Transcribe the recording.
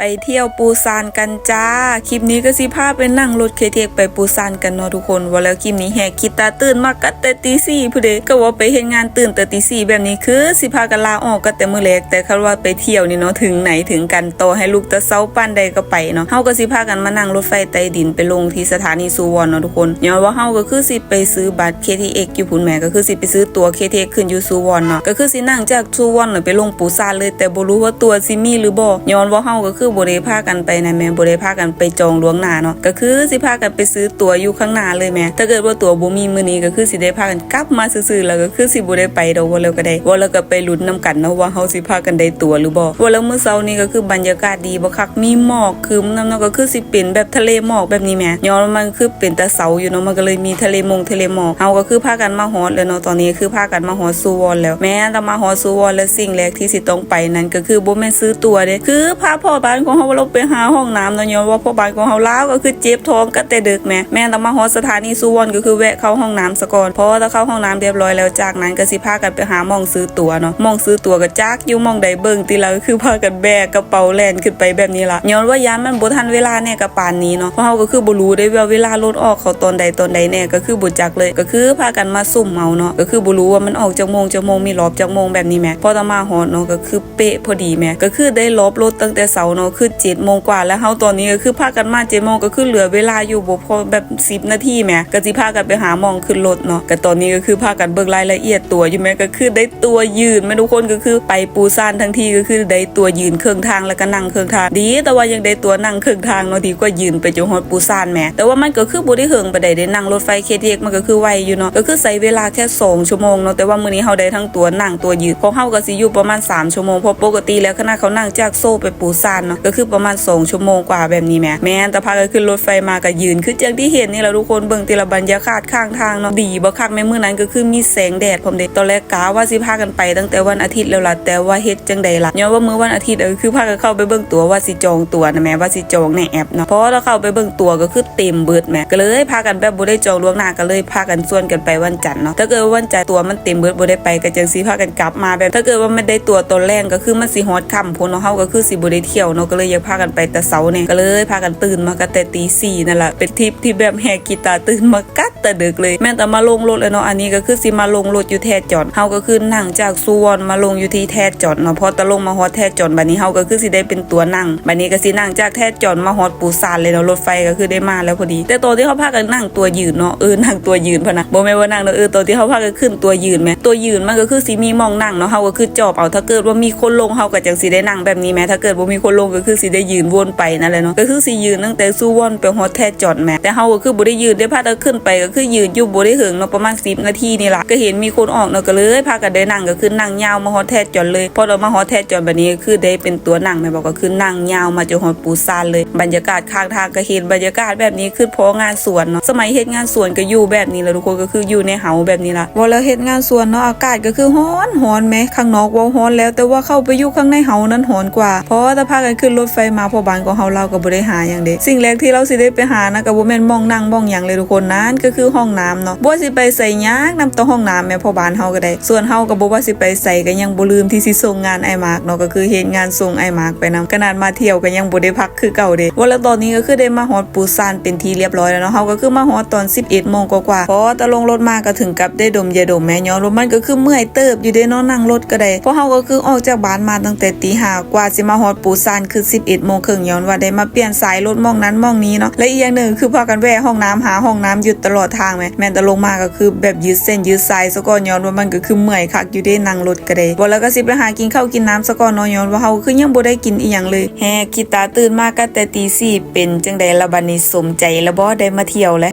ไปเที่ยวปูซานกันจ้า คลิปนี้ก็สิพาไปนั่งรถเคเทกไปปูซานกันเนาะทุกคนว่าแล้วคลิปนี้แหกคิดตาตื่นมากัดแต่ตีสี่ผู้เดก็ว่าไปเห็นงานตื่นแต่ตีสี่แบบนี้คือสิพากันลาออกก็แต่มื้อแรกแต่คันว่าไปเที่ยวนี่เนาะถึงไหนถึงกันโตให้ลูกตะเซาปั้นใดก็ไปเนาะเฮาก็สิพากันมานั่งรถไฟใต้ดินไปลงที่สถานีสุวรรณเนาะทุกคนย้อนว่าเฮาก็คือสิไปซื้อบัตร KTX อยู่พุ่นแม่ก็คือสิไปซื้อตั๋ว KTX ขึ้นอยู่สุวรรณเนาะก็คือสินั่งจากสุวรรณไปลงปูซานเลยแต่บ่รู้ว่าตั๋วสิมีหรือบ่ย้อนว่าเฮาก็คือบ่ได้พากันไปนะแม่บ่ได้พากันไปจองล่วงหน้าเนาะก็คือสิพากันไปซื้อตั๋วอยู่ข้างหน้าเลยแม่ถ้าเกิดว่าตั๋วบ่มีมื้อนี้ก็คือสิได้พากันกลับมาซื่อๆแล้วก็คือสิบ่ได้ไปดอกว่าแล้วก็ได้ว่าแล้วก็ไปลุ้นนํกันเนาะว่าเฮาสิพากันได้ตั๋วหรือบ่ว่าแล้วมื้อเช้านี้ก็คือบรรยากาศดีบ่คักมีหมอกครึ้มนำเนาะก็คือสิเป็นแบบทะเลหมอกแบบนี้แม่ย้อนว่ามันคือเป็นตะเสาอยู่เนาะมันก็เลยมีทะเลมงทะเลหมอกเฮาก็คือพากันมาฮอดแล้วเนาะตอนนี้คือพากันมาฮอดซูวอนแล้วแม่ถ้ามาฮอดซูวอนแล้วสิ่งแรกที่สิต้องไปนั้นก็คือบ่แม่นซื้อตั๋วเด้คือพาพ่อบ้านของเฮาลงไปหาห้องน้ำเนาะย้อนว่าพ่อบ้านของเฮาลาก็คือเจ็บท้องก็แต่ดึกแม่แม่ต้องมาฮอดสถานีซูวอนก็คือแวะเข้าห้องน้ำซะก่อนเพอถ้าเข้าห้องน้ำเรียบร้อยแล้วจากนั้นก็สิพากันไปหามองซื้อตั๋วเนาะมองซื้อตั๋วก็จักอยู่มองใดเบิ่งติละก็คือพากันแบกกระเป๋าแล่นขึ้นไปแบบนี้ละย้อนว่ายามมันบ่ทันเวลาแน่กับปานนี้เนาะเพราะเฮาก็คือบ่รู้ได้ว่าเวลารถออกเขาตอนใดตอนใดแน่ก็คือบ่จักเลยก็คือพากันมาซุ่มเมาเนาะก็คือบ่รู้ว่ามันออกจากโมงจากโมงมีรอบจากโมงแบบนี้แม่พอตอนมาฮอดเนาะก็คือเป๊ะพอดีแม่ก็คือได้รอบรถตั้งแต่เช้าเนาะคือ7โมงกว่าแล้วเฮาตอนนี้ก็คือพากันมา7โมงก็คือเหลือเวลาอยู่บ่พอแบบ10นาทีแหม่ก็สิพากันไปหามองขึ้นรถเนาะก็ตอนนี้ก็คือพากันเบิ่งรายละเอียดตัวอยู่แหม่ก็คือได้ตัวยืนแม่ทุกคนก็คือไปปูซานทั้งทีก็คือได้ตัวยืนเครื่องทางแล้วก็นั่งเครื่องทางดีแต่ว่ายังได้ตัวนั่งเครื่องทางเนาะดีกว่ายืนไปจนฮอดปูซานแหม่แต่ว่ามันก็คือบ่ได้เหิงไปได้ได้นั่งรถไฟ KTX มันก็คือไวอยู่เนาะก็คือใช้เวลาแค่2ชั่วโมงเนาะแต่ว่ามื้อนี้เฮาได้ทั้งตัวนั่งตัวยืนของเฮาก็สิอยู่ประมาณ3ชั่วโมงเพราะปกติแล้วคณะเขานั่งจากโซ่ไปปูซานเนาะก็คือประมาณ 2 ชั่วโมงกว่าแบบนี้แม่แม่แต่พาก็ขึ้นรถไฟมาก็ยืนคือจังที่เห็นนี่แหละทุกคนเบิ่งต่ละบรรยากาศข้างทางเนาะดีบ่คักแม่มื้อนั้นก็คือมีแสงแดดพร้อมเด้ตอนแรกกะว่าสิพากันไปตั้งแต่วันอาทิตย์แล้วล่ะแต่ว่าเฮ็ดจังใดล่ะย้อนว่ามื้อวันอาทิตย์เออคือพากันเข้าไปเบิ่งตั๋วว่าสิจองตั๋วนะแม่ว่าสิจองในแอปเนาะเพราะเราเข้าไปเบิ่งตั๋วก็คือเต็มเบิดแม่ก็เลยพากันแบบบ่ได้จองล่วงหน้าก็เลยพากันส่วนกันไปวันจันทร์เนาะถ้าเกิดวันจันทร์ตั๋วมันเต็มเบิดบ่ได้ไปก็จังสิพากันกลับมาแบบถ้าเกิดว่าไม่ได้ตั๋วตอนแรกก็คือมันสิฮอดค่ำพุ่นเนาะเฮาก็คือสิบ่ได้เที่ยวเนาะก็เลยอยากพากันไปแต่เสาเนี่ยก็เลยพากันตื่นมากันแต่ตีสี่นั่นแหละเป็นทริปที่แบบแหกกีตาตื่นมากัด แต่ดึกเลย แม่แต่มาลงรถเลยเนาะอันนี้ก็คือสิมาลงรถอยู่แท้จอดเฮาก็คือนั่งจากสุวรรณมาลงอยู่ที่แท้จอดเนาะพอตะลงมาฮอดแท้จอดบัดนี้เฮาก็คือสิได้เป็นตัวนั่งบัดนี้ก็สินั่งจากแท้จอดมาฮอดปูซานเลยเนาะรถไฟก็คือได้มาแล้วพอดี แต่ตอนที่เขาพากันนั่งตัวยืนเนาะเออนั่งตัวยืนพะนะบ่แม่ว่านั่งเนาะเออตอนที่เขาพากันขึ้นตัวยืนแม่ตัวยืนมันก็คือสิมีมองนั่งเนาะเฮาก็คือจอบเอาถ้าเกิดว่ามีคนลงเฮาก็จังสิได้นั่งแบบนี้แม่ถ้าเกิดบ่มีคนลงก็คือสิได้ยืนวนไปนั่นแหละเนาะก็คือสิยืนตั้งแต่สุวรรณไปฮอดแทจอดแม่แต่เฮาก็คือบ่ได้ยืนได้พากันขึ้นไปก็คือยืนอยู่บ่ได้ถึงเนาะประมาณ10นาทีนี่แหละก็เห็นมีคนออกเนาะก็เลยพากันได้นั่งก็คือนั่งยาวมาฮอดแท้จอดเลยพอเรามาฮอดแท้จอดแบบนี้ก็คือได้เป็นตัวนั่งแม่บอกก็คือนั่งยาวมาจนฮอดปูซานเลย บรรยากาศข้างทางก็เห็นบรรยากาศแบบนี้คือเพองานสวนเนาะสมัยเฮ็ดงานสวนก็อยู่แบบนี้แหละทุกคนก็คืออยู่ในเฮาแบบนี้ล่ะว่าแล้วเฮ็ดงานสวนเนาะอากาศก็คือร้อนร้อนแม้ข้างนอกว่าร้อนแล้ว แต่ว่าเข้าไปอยู่ข้างในเฮานั้นร้อนกว่า เพราะว่าถ้าพากันขึ้นรถไฟมาพอบานของเฮาเราก็บ่ได้หาหยังเด้สิ่งแรกที่เราสิได้ไปหานะก็บ่แม่นมองนั่งมองหยังเลยทุกคนนั้นก็คือคือห้องน้ำเนาะบ่สิไปใส่ยังนำต่อห้องน้ำแม่พ่อบ้านเฮาก็ได้ ส่วนเฮาก็บ่ว่าสิไปใส่ก็ยังบ่ลืมที่สิส่งงานไอ้มากเนาะก็คือเฮ็ดงานส่งไอ้มากไปนํขนาดมาเที่ยวก็ยังบ่ได้พักคือเก่าเด้ว่าแล้วตอนนี้ก็คือได้มาฮอดปูซานเป็นที่เรียบร้อยแล้วเนาะเฮาก็คือมาฮอดตอน 11โมงกว่าๆพอตะลงรถมาก็ถึงกับได้ดมยาดมแม่ย้อนรถมันก็คือเมื่อยเติบอยู่เด้เนาะนั่งรถก็ได้เพราะเฮาก็คือออกจากบ้านมาตั้งแต่ตีห้ากว่าสิมาฮอดปูซานคือ 11โมงครึ่งย้อนว่าได้มาเปลี่ยนสายรถมองนั้นมองนี้เนาะและอีกอย่างหนึ่งคือพากันแวะห้องน้ำหาห้องน้ำอยู่ตลอดทางแม่แม่นตะลงมาก็คือแบบยืดเส้นยืดสายสะก่อนย้อนว่ามันก็คือเมื่อยคักอยู่ได้นั่งรถก็ได้บ่แล้วก็สิไปหากินข้าวกินน้ำสะก่อนเนาะย้อนว่าเฮาคือยังบ่ได้กินอีหยังเลยแฮคิดตาตื่นมาก็แต่ตีสี่เป็นจังได๋ละบัดนี้สมใจแล้วบ่ได้มาเที่ยวแล้ว